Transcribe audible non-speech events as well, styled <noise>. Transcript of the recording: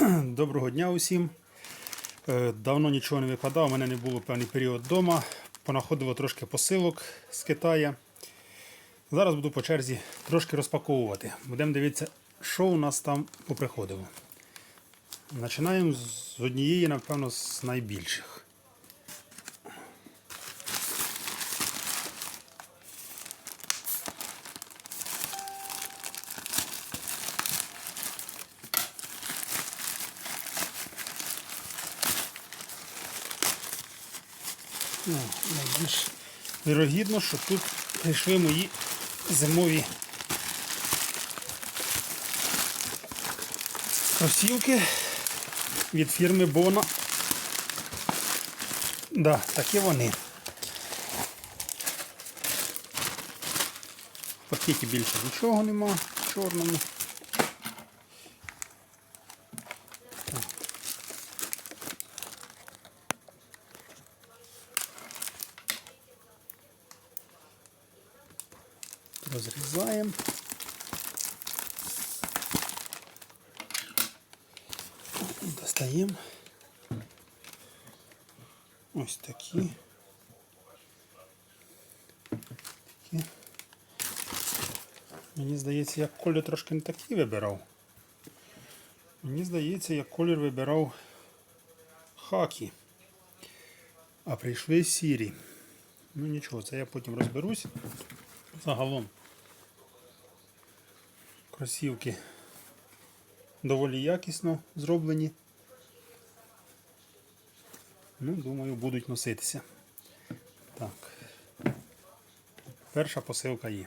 <clears throat> Доброго дня усім. Е, Давно нічого не випадав, у мене не було певний період вдома. Понаходило трошки посилок з Китая. Зараз буду по черзі трошки розпаковувати. Будемо дивитися, що у нас там поприходило. Починаємо з однієї, напевно, з найбільших. Ну, найбільш вірогідно, що тут прийшли мої зимові кросівки від фірми Бона. Да, такі вони. В пакеті більше нічого нема в чорному. Розрізаємо. Достаємо. Ось такі. такі. Мені здається, я колір трошки не такий вибирав. Мені здається, я колір вибирав хакі. А прийшли сірі. Ну нічого, це я потім розберусь. Загалом кросівки доволі якісно зроблені. Ну, думаю, будуть носитися. Так. Перша посилка є.